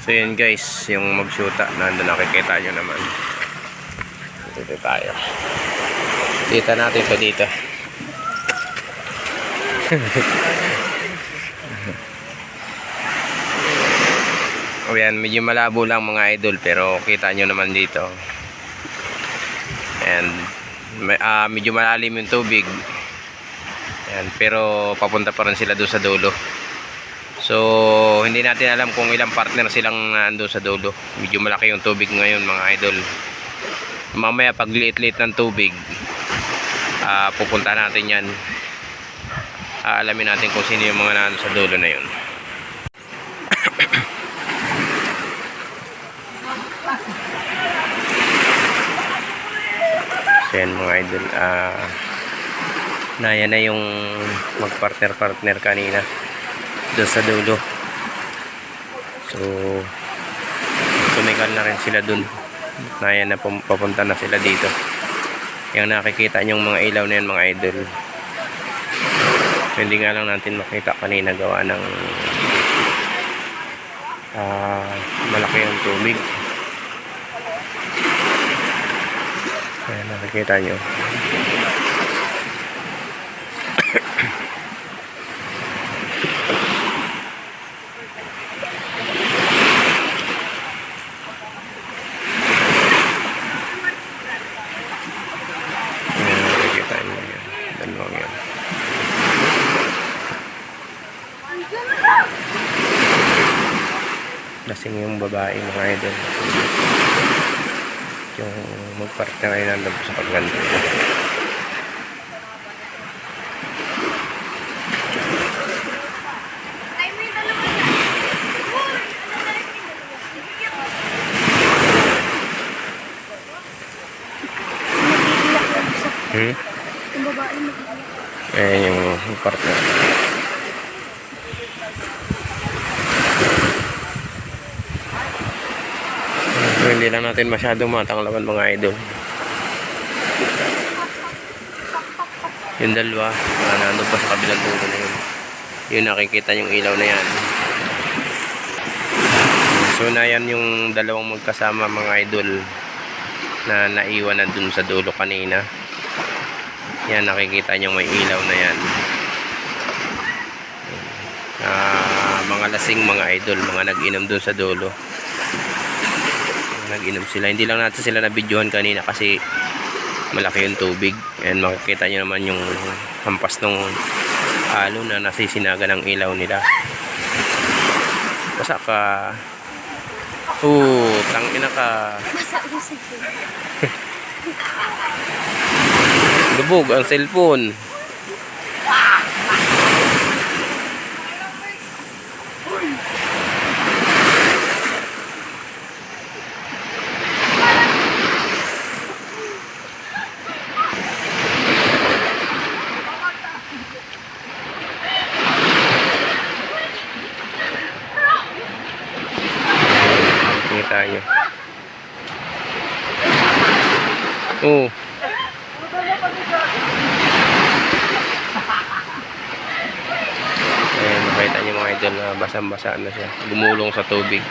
So yun guys, yung magsyuta, nandun nakikita nyo naman. Dito tayo. Kita natin pa dito. o yan, medyo malabo lang mga idol pero kita nyo naman dito. And may- ah, medyo malalim yung tubig. Yan, pero papunta pa rin sila doon sa dulo. So, hindi natin alam kung ilang partner silang nando sa dulo. Medyo malaki yung tubig ngayon mga idol. Mamaya pag liit-liit ng tubig, ah, pupunta natin yan. Aalamin natin kung sino yung mga nando sa dulo na yun. So yan mga idol, ah, na yan na yung magpartner-partner kanina doon sa dulo. So, tumigal na rin sila dun. Na yan na papunta na sila dito. Yung nakikita yung mga ilaw na yan mga idol. Hindi nga lang natin makita kanina gawa ng ah, malaki ang tubig. Ayan, nakikita nyo. Ayan, nakikita nyo yan. Dalawang yan. Lasing yung babae mga idol. Yung magpartner ngayon nandun sa paglanto. Hmm? Yung babae. Ayan yung partner. Hindi lang natin masyadong matanglawan mga idol. Yung dalawa, uh, nandun pa sa kabilang dulo na yun. Yun nakikita yung ilaw na yan. So na yan yung dalawang magkasama mga idol na naiwan na dun sa dulo kanina. Yan, nakikita nyo may ilaw na yan. Ah, mga lasing mga idol, mga nag-inom doon sa dulo. Nag-inom sila. Hindi lang natin sila na-videohan kanina kasi malaki yung tubig. And makikita nyo naman yung hampas ng halo na nasisinaga ng ilaw nila. Basta ka... Oo, tangina ka. Basa. Lubog ang cellphone. tayo. Oh. Ayan, makita niyo mga idol na basang-basa na siya. Gumulong sa tubig.